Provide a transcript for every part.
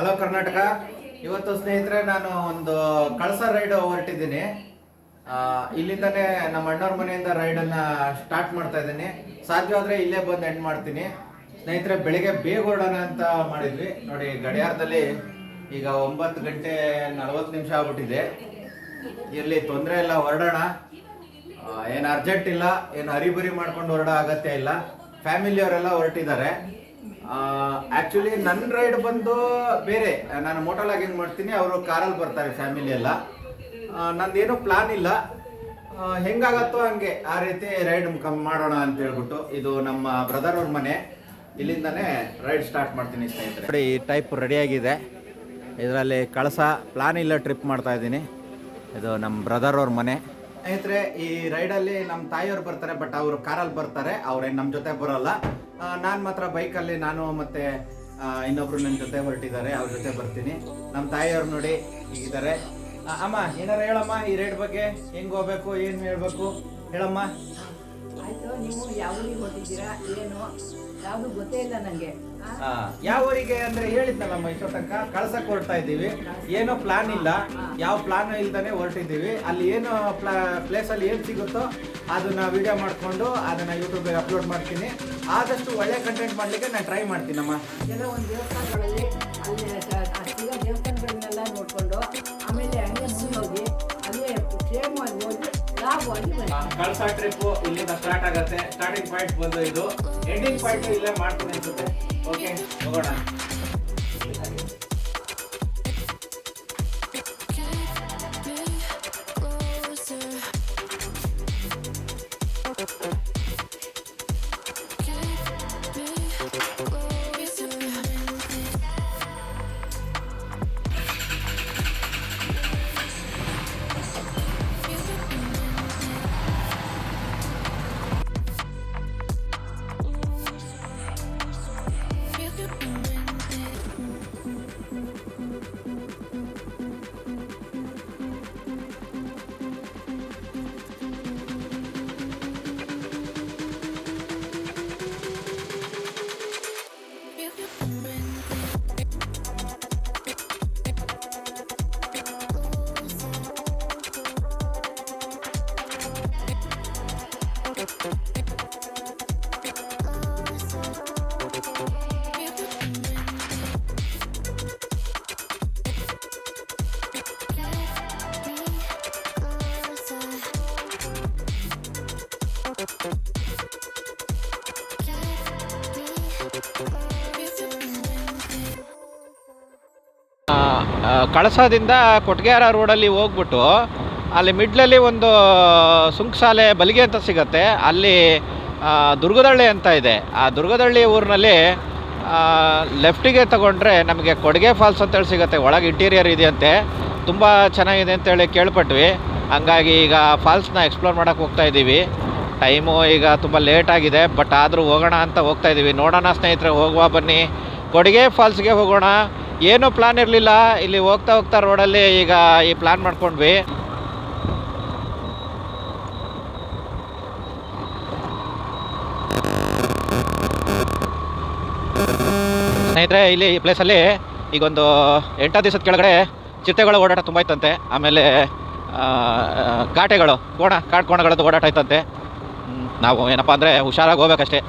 Hello Karnataka ಇವತ್ತು ಸ್ನೇಹಿತರೆ, ನಾನು ಒಂದು ಕಳಸ ರೈಡ್ ಹೊರಟಿದ್ದೀನಿ. ಇಲ್ಲಿಂದನೇ ನಮ್ಮ ಅಣ್ಣವ್ರ ಮನೆಯಿಂದ ರೈಡನ್ನ ಸ್ಟಾರ್ಟ್ ಮಾಡ್ತಾ ಇದ್ದೀನಿ. ಸಾಧ್ಯವಾದ್ರೆ ಇಲ್ಲೇ ಬಂದು ಎಂಡ್ ಮಾಡ್ತೀನಿ. ಸ್ನೇಹಿತರೆ, ಬೆಳಿಗ್ಗೆ ಬೇಗ ಹೊರಡೋಣ ಅಂತ ಮಾಡಿದ್ವಿ. ನೋಡಿ, ಗಡಿಯಾರದಲ್ಲಿ ಈಗ ಒಂಬತ್ತು ಗಂಟೆ ನಲವತ್ತು ನಿಮಿಷ ಆಗ್ಬಿಟ್ಟಿದೆ. ಇರಲಿ, ತೊಂದರೆ ಇಲ್ಲ, ಹೊರಡೋಣ. ಏನು ಅರ್ಜೆಂಟ್ ಇಲ್ಲ, ಏನು ಹರಿಬರಿ ಮಾಡ್ಕೊಂಡು ಹೊರಡೋ ಅಗತ್ಯ ಇಲ್ಲ. ಫ್ಯಾಮಿಲಿಯವರೆಲ್ಲ ಹೊರಟಿದ್ದಾರೆ. ಆಕ್ಚುಲಿ ನನ್ನ ರೈಡ್ ಬಂದು ಬೇರೆ. ನಾನು ಮೋಟಲಾಗಿ ಲಾಗಿಂಗ್ ಮಾಡ್ತೀನಿ, ಅವರು ಕಾರಲ್ಲಿ ಬರ್ತಾರೆ ಫ್ಯಾಮಿಲಿ ಎಲ್ಲ. ನಂದೇನು ಪ್ಲಾನ್ ಇಲ್ಲ. ಹೆಂಗಾಗತ್ತೋ ಹಂಗೆ ಆ ರೀತಿ ರೈಡ್ ಮಾಡೋಣ ಅಂತ ಹೇಳ್ಬಿಟ್ಟು ಇದು ನಮ್ಮ ಬ್ರದರ್ ಅವ್ರ ಮನೆ. ಇಲ್ಲಿಂದನೇ ರೈಡ್ ಸ್ಟಾರ್ಟ್ ಮಾಡ್ತೀನಿ ಸ್ನೇಹಿತರೆ. ಈ ಟೈಪ್ ರೆಡಿಯಾಗಿದೆ ಇದರಲ್ಲಿ ಕಳಸ ಪ್ಲಾನ್ ಇಲ್ಲ ಟ್ರಿಪ್ ಮಾಡ್ತಾ ಇದ್ದೀನಿ. ಇದು ನಮ್ಮ ಬ್ರದರ್ ಅವ್ರ ಮನೆ. ಸ್ನೇಹಿತರೆ, ಈ ರೈಡಲ್ಲಿ ನಮ್ಮ ತಾಯಿಯವ್ರು ಬರ್ತಾರೆ, ಬಟ್ ಅವರು ಕಾರಲ್ಲಿ ಬರ್ತಾರೆ ಅವ್ರೇನು ನಮ್ಮ ಜೊತೆ ಬರೋಲ್ಲ. ನಾನು ಮಾತ್ರ ಬೈಕಲ್ಲಿ ನಾನು ಮತ್ತೆ ಇನ್ನೊಬ್ರು ನನ್ನ ಜೊತೆ ಹೊರಟಿದ್ದಾರೆ, ಅವ್ರ ಜೊತೆ ಬರ್ತೀನಿ. ನಮ್ಮ ತಾಯಿಯವ್ರು ನೋಡಿ ಈಗಿದ್ದಾರೆ ಅಮ್ಮ, ಏನಾರ ಹೇಳಮ್ಮ ಈ ರೈಡ್ ಬಗ್ಗೆ? ಹೆಂಗೆ ಹೋಗ್ಬೇಕು, ಏನು ಹೇಳ್ಬೇಕು? ಹೇಳಮ್ಮ. ಆಯ್ತು ನೀವು ಯಾವ ಊರಿಗೆ ಏನು? ಯಾವುದು ಗೊತ್ತೇ ಇಲ್ಲ ನನಗೆ ಯಾವ ಊರಿಗೆ ಅಂದ್ರೆ ಹೇಳಿದ್ನಲ್ಲಮ್ಮ ಮೈಸೂರು ತನಕ ಕಳ್ಸಕ್ ಹೊರಡ್ತಾ ಇದ್ದೀವಿ. ಏನೋ ಪ್ಲಾನ್ ಇಲ್ಲ. ಯಾವ ಪ್ಲಾನ್ ಇಲ್ದಾನೆ ಹೊರಟಿದ್ದೀವಿ. ಅಲ್ಲಿ ಏನು ಪ್ಲೇಸ್ ಅಲ್ಲಿ ಏನ್ ಸಿಗುತ್ತೋ ಅದನ್ನ ವಿಡಿಯೋ ಮಾಡ್ಕೊಂಡು ಅದನ್ನ ಯೂಟ್ಯೂಬ್ ಅಪ್ಲೋಡ್ ಮಾಡ್ತೀನಿ. ಆದಷ್ಟು ಒಳ್ಳೆ ಕಂಟೆಂಟ್ ಮಾಡ್ಲಿಕ್ಕೆ ನಾನು ಟ್ರೈ ಮಾಡ್ತೀನಮ್ಮ. ಕೆಲವೊಂದು ದೇವಸ್ಥಾನಗಳಲ್ಲಿ ಕಳ್ಸ ಟ್ರಿಪ್ ಇಲ್ಲಿಂದ ಸ್ಟಾರ್ಟ್ ಆಗುತ್ತೆ. ಸ್ಟಾರ್ಟಿಂಗ್ ಪಾಯಿಂಟ್ ಬಂದು ಇದು. ಎಂಡಿಂಗ್ ಪಾಯಿಂಟ್ ಇಲ್ಲೇ ಮಾಡ್ತೀನಿ ಅನ್ಸುತ್ತೆ. ಓಕೆ ಹೋಗೋಣ. ಕಳಸದಿಂದ ಕೊಟ್ಗೆಹಾರ ರೋಡಲ್ಲಿ ಹೋಗ್ಬಿಟ್ಟು ಅಲ್ಲಿ ಮಿಡ್ಲಲ್ಲಿ ಒಂದು ಸುಂಕಸಾಲೆ ಬಲಿಗೆ ಅಂತ ಸಿಗತ್ತೆ. ಅಲ್ಲಿ ದುರ್ಗದಳ್ಳಿ ಅಂತ ಇದೆ. ಆ ದುರ್ಗದಳ್ಳಿ ಊರಿನಲ್ಲಿ ಲೆಫ್ಟಿಗೆ ತಗೊಂಡ್ರೆ ನಮಗೆ ಕೊಡುಗೆ ಫಾಲ್ಸ್ ಅಂತೇಳಿ ಸಿಗುತ್ತೆ. ಒಳಗೆ ಇಂಟೀರಿಯರ್ ಇದೆಯಂತೆ. ತುಂಬ ಚೆನ್ನಾಗಿದೆ ಅಂತೇಳಿ ಕೇಳ್ಪಟ್ವಿ. ಹಂಗಾಗಿ ಈಗ ಫಾಲ್ಸ್ನ ಎಕ್ಸ್ಪ್ಲೋರ್ ಮಾಡೋಕ್ಕೆ ಹೋಗ್ತಾ ಇದ್ದೀವಿ. ಟೈಮು ಈಗ ತುಂಬ ಲೇಟ್ ಆಗಿದೆ. ಬಟ್ ಆದರೂ ಹೋಗೋಣ ಅಂತ ಹೋಗ್ತಾ ಇದ್ದೀವಿ. ನೋಡೋಣ ಸ್ನೇಹಿತರೆ, ಹೋಗುವ ಬನ್ನಿ. ಕೊಡುಗೆ ಫಾಲ್ಸ್ಗೆ ಹೋಗೋಣ. ಏನೂ ಪ್ಲಾನ್ ಇರಲಿಲ್ಲ. ಇಲ್ಲಿ ಹೋಗ್ತಾ ಹೋಗ್ತಾ ರೋಡಲ್ಲಿ ಈಗ ಈ ಪ್ಲಾನ್ ಮಾಡ್ಕೊಂಡ್ವಿ. ಸ್ನೇಹಿತರೆ, ಇಲ್ಲಿ ಈ ಪ್ಲೇಸಲ್ಲಿ ಈಗ ಒಂದು ಎಂಟು ದಿವಸದ ಕೆಳಗಡೆ ಚಿತ್ತೆಗಳ ಓಡಾಟ ತುಂಬ ಇತ್ತಂತೆ. ಆಮೇಲೆ ಕಾಟೆಗಳು ಕೋಣ, ಕಾಡು ಕೋಣಗಳದ್ದು ಓಡಾಟ ಇತ್ತಂತೆ. ನಾವು ಏನಪ್ಪ ಅಂದರೆ ಹುಷಾರಾಗಿ ಹೋಗ್ಬೇಕಷ್ಟೇ.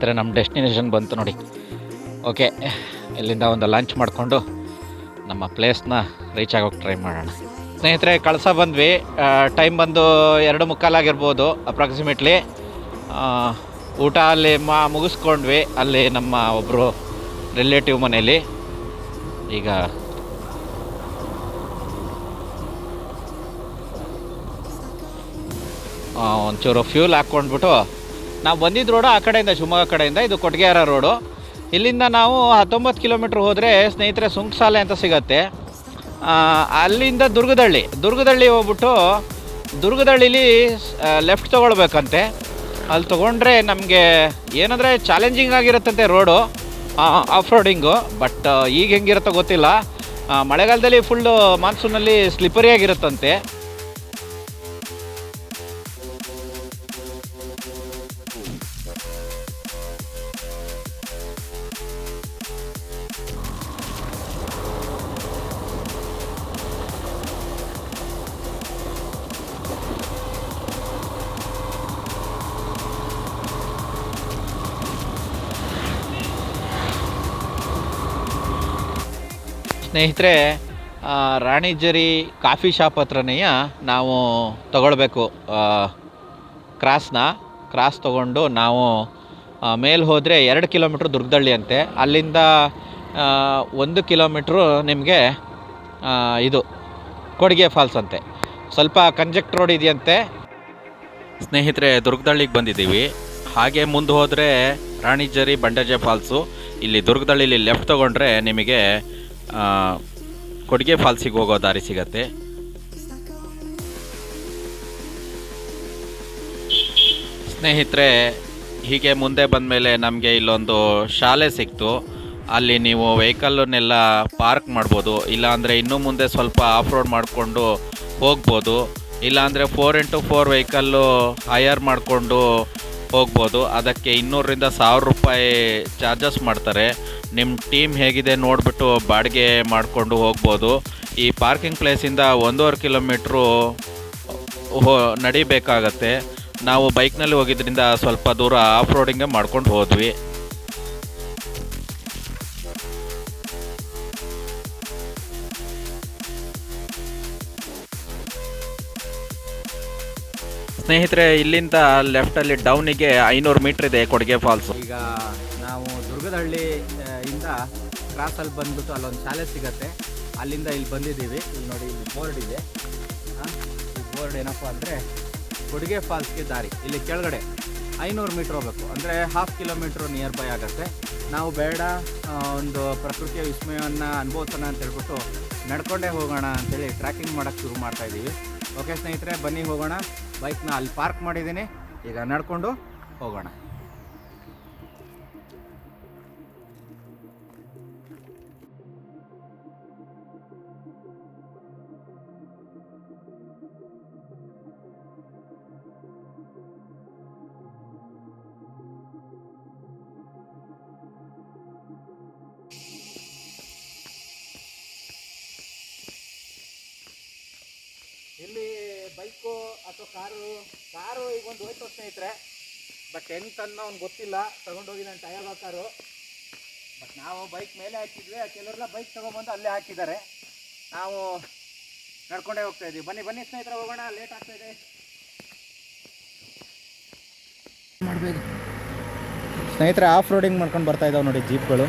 ಸ್ನೇಹಿತರೆ ನಮ್ಮ ಡೆಸ್ಟಿನೇಷನ್ ಬಂತು ನೋಡಿ. ಓಕೆ, ಇಲ್ಲಿಂದ ಒಂದು ಲಂಚ್ ಮಾಡಿಕೊಂಡು ನಮ್ಮ ಪ್ಲೇಸ್ನ ರೀಚ್ ಆಗೋಕ್ಕೆ ಟ್ರೈ ಮಾಡೋಣ. ಸ್ನೇಹಿತರೆ, ಕಳಸ ಬಂದ್ವಿ. ಟೈಮ್ ಬಂದು ಎರಡು ಮುಕ್ಕಾಲಾಗಿರ್ಬೋದು ಅಪ್ರಾಕ್ಸಿಮೇಟ್ಲಿ. ಊಟ ಅಲ್ಲಿ ಮಾ, ಮುಗಿಸ್ಕೊಂಡ್ವಿ. ಅಲ್ಲಿ ನಮ್ಮ ಒಬ್ಬರು ರಿಲೇಟಿವ್ ಮನೇಲಿ. ಈಗ ಒಂಚೂರು ಫ್ಯೂಲ್ ಹಾಕ್ಕೊಂಡ್ಬಿಟ್ಟು ನಾವು ಬಂದಿದ್ದ ರೋಡು ಆ ಕಡೆಯಿಂದ, ಶಿವಮೊಗ್ಗ ಕಡೆಯಿಂದ. ಇದು ಕೊಟ್ಗೆಹಾರ ರೋಡು. ಇಲ್ಲಿಂದ ನಾವು ಹತ್ತೊಂಬತ್ತು ಕಿಲೋಮೀಟ್ರ್ ಹೋದರೆ ಸ್ನೇಹಿತರೆ ಸುಂಕಸಾಲೆ ಅಂತ ಸಿಗತ್ತೆ. ಅಲ್ಲಿಂದ ದುರ್ಗದಳ್ಳಿ. ದುರ್ಗದಳ್ಳಿ ಹೋಗ್ಬಿಟ್ಟು ದುರ್ಗದಳ್ಳಿಲಿ ಲೆಫ್ಟ್ ತೊಗೊಳ್ಬೇಕಂತೆ. ಅಲ್ಲಿ ತೊಗೊಂಡ್ರೆ ನಮಗೆ ಏನಂದರೆ ಚಾಲೆಂಜಿಂಗ್ ಆಗಿರುತ್ತಂತೆ ರೋಡು. ಆಫ್ ರೋಡಿಂಗು ಬಟ್ ಈಗ ಹೆಂಗಿರುತ್ತೋ ಗೊತ್ತಿಲ್ಲ. ಮಳೆಗಾಲದಲ್ಲಿ ಫುಲ್ಲು ಮಾನ್ಸೂನಲ್ಲಿ ಸ್ಲಿಪ್ಪರಿ ಸ್ನೇಹಿತರೆ ರಾಣಿಜರಿ ಕಾಫಿ ಶಾಪ್ ಹತ್ರನೇ ನಾವು ತಗೊಳ್ಬೇಕು ಕ್ರಾಸ್ನ. ಕ್ರಾಸ್ ತಗೊಂಡು ನಾವು ಮೇಲೆ ಹೋದರೆ ಎರಡು ಕಿಲೋಮೀಟ್ರ್ ದುರ್ಗದಳ್ಳಿ ಅಂತೆ ಅಲ್ಲಿಂದ ಒಂದು ಕಿಲೋಮೀಟ್ರು ನಿಮಗೆ ಇದು, ಕೊಡಿಗೆ ಫಾಲ್ಸ್ ಅಂತೆ. ಸ್ವಲ್ಪ ಕಂಜೆಕ್ಟ್ ರೋಡ್ ಇದೆಯಂತೆ. ಸ್ನೇಹಿತರೆ, ದುರ್ಗದಳ್ಳಿಗೆ ಬಂದಿದ್ದೀವಿ. ಹಾಗೆ ಮುಂದೆ ಹೋದರೆ ರಾಣಿಜರಿ ಬಂಡಜೆ ಫಾಲ್ಸು. ಇಲ್ಲಿ ದುರ್ಗದಳ್ಳಿಲಿ ಲೆಫ್ಟ್ ತೊಗೊಂಡ್ರೆ ನಿಮಗೆ ಕೊಡಿಗೆ ಫಾಲ್ಸಿಗೆ ಹೋಗೋ ದಾರಿ ಸಿಗತ್ತೆ. ಸ್ನೇಹಿತರೆ, ಹೀಗೆ ಮುಂದೆ ಬಂದ ಮೇಲೆ ನಮಗೆ ಇಲ್ಲೊಂದು ಶಾಲೆ ಸಿಕ್ತು. ಅಲ್ಲಿ ನೀವು ವೆಹಿಕಲ್ಲನ್ನೆಲ್ಲ ಪಾರ್ಕ್ ಮಾಡ್ಬೋದು, ಇಲ್ಲಾಂದರೆ ಇನ್ನೂ ಮುಂದೆ ಸ್ವಲ್ಪ ಆಫ್ ರೋಡ್ ಮಾಡಿಕೊಂಡು ಹೋಗ್ಬೋದು, ಇಲ್ಲಾಂದರೆ four into four vehicle hire ಮಾಡಿಕೊಂಡು ಹೋಗ್ಬೋದು. ಅದಕ್ಕೆ ಇನ್ನೂರರಿಂದ ಸಾವಿರ ರೂಪಾಯಿ ಚಾರ್ಜಸ್ ಮಾಡ್ತಾರೆ. ನಿಮ್ಮ ಟೀಮ್ ಹೇಗಿದೆ ನೋಡಿಬಿಟ್ಟು ಬಾಡಿಗೆ ಮಾಡಿಕೊಂಡು ಹೋಗ್ಬೋದು. ಈ ಪಾರ್ಕಿಂಗ್ ಪ್ಲೇಸಿಂದ ಒಂದೂವರೆ ಕಿಲೋಮೀಟ್ರು ಹೋ, ನಡಿಬೇಕಾಗತ್ತೆ. ನಾವು ಬೈಕ್ನಲ್ಲಿ ಹೋಗಿದ್ದರಿಂದ ಸ್ವಲ್ಪ ದೂರ ಆಫ್ ರೋಡಿಂಗೇ ಮಾಡ್ಕೊಂಡು ಹೋದ್ವಿ. ಸ್ನೇಹಿತರೆ, ಇಲ್ಲಿಂದ ಲೆಫ್ಟಲ್ಲಿ ಡೌನಿಗೆ ಐನೂರು ಮೀಟ್ರ್ ಇದೆ ಕೊಡುಗೆ ಫಾಲ್ಸ್ ಈಗ ನಾವು ದುರ್ಗದಹಳ್ಳಿ ಇಂದ ಇಂದ ಕ್ರಾಸಲ್ಲಿ ಬಂದ್ಬಿಟ್ಟು ಅಲ್ಲೊಂದು ಶಾಲೆ ಸಿಗತ್ತೆ. ಅಲ್ಲಿಂದ ಇಲ್ಲಿ ಬಂದಿದ್ದೀವಿ. ಇಲ್ಲಿ ನೋಡಿ, ಇಲ್ಲಿ ಬೋರ್ಡ್ ಇದೆ. ಬೋರ್ಡ್ ಏನಪ್ಪ ಅಂದರೆ ಕೊಡುಗೆ ಫಾಲ್ಸ್ಗೆ ದಾರಿ. ಇಲ್ಲಿ ಕೆಳಗಡೆ ಐನೂರು ಮೀಟ್ರ್ ಹೋಗ್ಬೇಕು. ಅಂದರೆ ಹಾಫ್ ಕಿಲೋಮೀಟ್ರ್ ನಿಯರ್ ಬೈ ಆಗುತ್ತೆ. ನಾವು ಬೇಡ ಒಂದು ಪ್ರಕೃತಿಯ ವಿಸ್ಮಯವನ್ನು ಅನುಭವಿಸೋಣ ಅಂತ ಹೇಳ್ಬಿಟ್ಟು ನಡ್ಕೊಂಡೇ ಹೋಗೋಣ ಅಂತೇಳಿ ಟ್ರ್ಯಾಕಿಂಗ್ ಮಾಡೋಕ್ಕೆ ಶುರು ಮಾಡ್ತಾ ಇದ್ದೀವಿ. ಓಕೆ ಸ್ನೇಹಿತರೆ ಬನ್ನಿ ಹೋಗೋಣ. ಬೈಕ್ನ ಅಲ್ಲಿ ಪಾರ್ಕ್ ಮಾಡಿದ್ದೀನಿ. ಈಗ ನಡ್ಕೊಂಡು ಹೋಗೋಣ. ಅಥವಾ ಕಾರು ಕಾರು ಈಗ ಒಂದು ಹೋಯ್ತು ಸ್ನೇಹಿತರೆ. ಬಟ್ ಎಂತ ಅನ್ನೋ ಅವ್ನು ಗೊತ್ತಿಲ್ಲ. ತಗೊಂಡೋಗಿ ನಾನು ಟಯರ್ ಕಾರು. ಬಟ್ ನಾವು ಬೈಕ್ ಮೇಲೆ ಹಾಕಿದ್ವಿ. ಕೆಲವರೆಲ್ಲ ಬೈಕ್ ತೊಗೊಂಬಂದು ಅಲ್ಲೇ ಹಾಕಿದ್ದಾರೆ. ನಾವು ನಡ್ಕೊಂಡೇ ಹೋಗ್ತಾ ಇದ್ದೀವಿ ಬನ್ನಿ ಬನ್ನಿ ಸ್ನೇಹಿತರೆ, ಹೋಗೋಣ. ಲೇಟ್ ಆಗ್ತಾ ಇದೆ. ಮಾಡಬೇಕು. ಸ್ನೇಹಿತರೆ ಆಫ್ ರೋಡಿಂಗ್ ಮಾಡ್ಕೊಂಡು ಬರ್ತಾ ಇದ್ದಾವೆ ನೋಡಿ ಜೀಪ್ಗಳು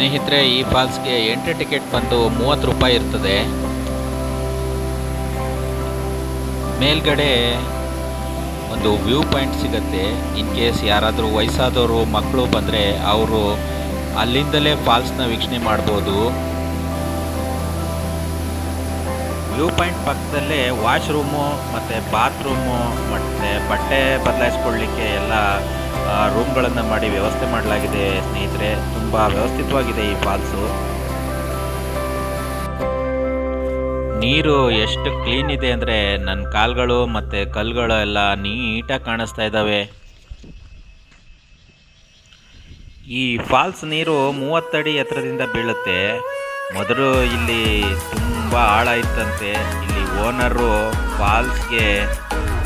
ಸ್ನೇಹಿತರೆ, ಈ ಫಾಲ್ಸ್ಗೆ ಎಂಟ್ರಿ ಟಿಕೆಟ್ ಬಂದು ಮೂವತ್ತು ರೂಪಾಯಿ ಇರ್ತದೆ. ಮೇಲ್ಗಡೆ ಒಂದು ವ್ಯೂ ಪಾಯಿಂಟ್ ಸಿಗುತ್ತೆ. ಇನ್ ಕೇಸ್ ಯಾರಾದರೂ ವಯಸ್ಸಾದವರು, ಮಕ್ಕಳು ಬಂದರೆ ಅವರು ಅಲ್ಲಿಂದಲೇ ಫಾಲ್ಸ್ನ ವೀಕ್ಷಣೆ ಮಾಡ್ಬೋದು. ವ್ಯೂ ಪಾಯಿಂಟ್ ಪಕ್ಕದಲ್ಲೇ ವಾಶ್ರೂಮು ಮತ್ತು ಬಾತ್ರೂಮು ಮತ್ತು ಬಟ್ಟೆ ಬದಲಾಯಿಸ್ಕೊಳ್ಳಿಕ್ಕೆ ಎಲ್ಲ ರೂಮ್ಗಳನ್ನು ಮಾಡಿ ವ್ಯವಸ್ಥೆ ಮಾಡಲಾಗಿದೆ, ಸ್ನೇಹಿತರೆ. ತುಂಬ ವ್ಯವಸ್ಥಿತವಾಗಿದೆ ಈ ಫಾಲ್ಸು ನೀರು ಎಷ್ಟು ಕ್ಲೀನ್ ಇದೆ ಅಂದರೆ ನನ್ನ ಕಾಲುಗಳು ಮತ್ತು ಕಲ್ಲುಗಳು ಎಲ್ಲ ನೀಟಾಗಿ ಕಾಣಿಸ್ತಾ ಇದ್ದಾವೆ. ಈ ಫಾಲ್ಸ್ ನೀರು ಮೂವತ್ತಡಿ ಎತ್ತರದಿಂದ ಬೀಳುತ್ತೆ. ಮೊದಲು ಇಲ್ಲಿ ತುಂಬ ಆಳ ಇತ್ತಂತೆ. ಇಲ್ಲಿ ಓನರು ಫಾಲ್ಸ್ಗೆ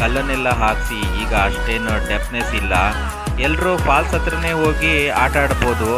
ಕಲ್ಲನ್ನೆಲ್ಲ ಹಾಕಿಸಿ ಈಗ ಅಷ್ಟೇನು ಡೆಪ್ನೆಸ್ ಇಲ್ಲ. ಎಲ್ಲರೂ ಫಾಲ್ಸ್ ಹತ್ರನೇ ಹೋಗಿ ಆಟ ಆಡ್ಬೋದು.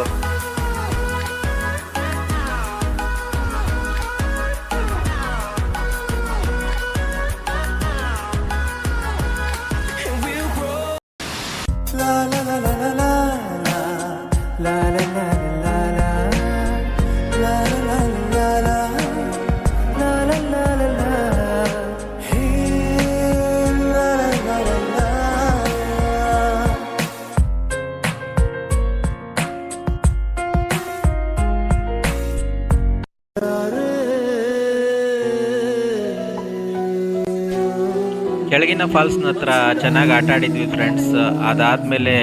ಕೆಳಗಿನ ಫಾಲ್ಸ್ನ ಹತ್ರ ಚೆನ್ನಾಗಿ ಆಟ ಆಡಿದ್ವಿ ಫ್ರೆಂಡ್ಸ್ ಅದಾದಮೇಲೆ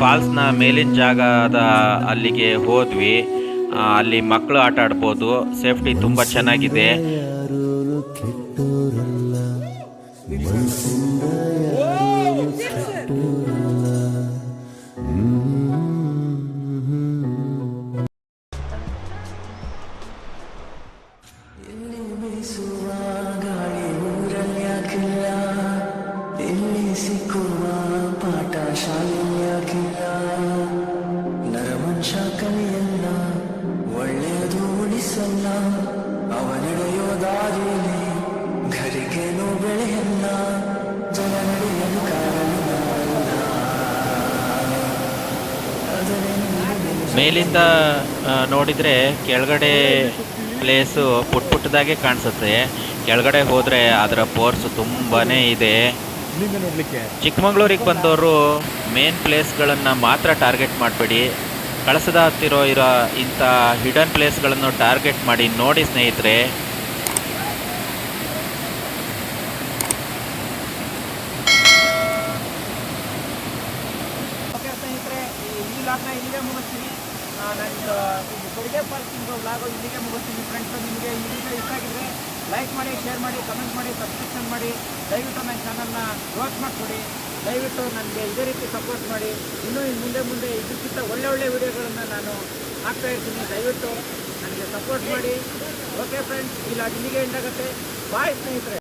ಫಾಲ್ಸ್ನ ಮೇಲಿನ ಜಾಗದ ಅಲ್ಲಿಗೆ ಹೋದ್ವಿ. ಅಲ್ಲಿ ಮಕ್ಕಳು ಆಟ ಆಡ್ಬೋದು. ಸೇಫ್ಟಿ ತುಂಬ ಚೆನ್ನಾಗಿದೆ. ದಾರಿಯಲ್ಲಿ ಘರಿಗೇನು ಬೆಳೆಯಲ್ಲ ಜನ ನಡೆಯಲು ಮೇಲಿಂದ ನೋಡಿದರೆ ಕೆಳಗಡೆ ಪ್ಲೇಸು ಪುಟ್ ಪುಟ್ಟದಾಗೆ ಕಾಣಿಸುತ್ತೆ. ಕೆಳಗಡೆ ಹೋದರೆ ಅದರ ಫೋರ್ಸ್ ತುಂಬಾ ಇದೆ. ಚಿಕ್ಕಮಗಳೂರಿಗೆ ಬಂದವರು ಮೇನ್ ಪ್ಲೇಸ್ಗಳನ್ನು ಮಾತ್ರ ಟಾರ್ಗೆಟ್ ಮಾಡಬೇಡಿ. ಕಳಸದ ಹತ್ತಿರೋ ಇರೋ ಇಂಥ ಹಿಡನ್ ಪ್ಲೇಸ್ಗಳನ್ನು ಟಾರ್ಗೆಟ್ ಮಾಡಿ ನೋಡಿ ಸ್ನೇಹಿತರೆ. ಓಕೆ ಸ್ನೇಹಿತರೆ, ಈ ವ್ಲಾಗ್ನ ಇಲ್ಲಿಗೆ ಮುಗಿಸ್ತೀನಿ. ನಂದು ಬೆಳಗ್ಗೆ ಪಾರ್ಕಿಂಗ್ ವ್ಲಾಗು ಇಲ್ಲಿಗೆ ಮುಗಿಸ್ತೀನಿ ಫ್ರೆಂಡ್ಸ್ ನಿಮಗೆ ಈ ಇಷ್ಟ ಆಗಿದ್ರೆ ಲೈಕ್ ಮಾಡಿ ಶೇರ್ ಮಾಡಿ ಕಮೆಂಟ್ ಮಾಡಿ ಸಬ್ಸ್ಕ್ರಿಪ್ಷನ್ ಮಾಡಿ, ದಯವಿಟ್ಟು ನನ್ನ ಚಾನಲ್ನ ಗ್ರೋತ್ ಮಾಡಿಕೊಡಿ. ದಯವಿಟ್ಟು ನನಗೆ ಇದೇ ರೀತಿ ಸಪೋರ್ಟ್ ಮಾಡಿ. ಇನ್ನೂ ಇನ್ನು ಮುಂದೆ ಮುಂದೆ ಇದಕ್ಕಿಂತ ಒಳ್ಳೆ ಒಳ್ಳೆ ವಿಡಿಯೋಗಳನ್ನು ನಾನು ಹಾಕ್ತಾ ಇರ್ತೀನಿ. ದಯವಿಟ್ಟು ನನಗೆ ಸಪೋರ್ಟ್ ಮಾಡಿ. ಓಕೆ ಫ್ರೆಂಡ್ಸ್ ಇಲ್ಲ ಇಲ್ಲಿಗೆ ಎಂಡಾಗುತ್ತೆ ಬಾಯ್ ಸ್ನೇಹಿತರೆ.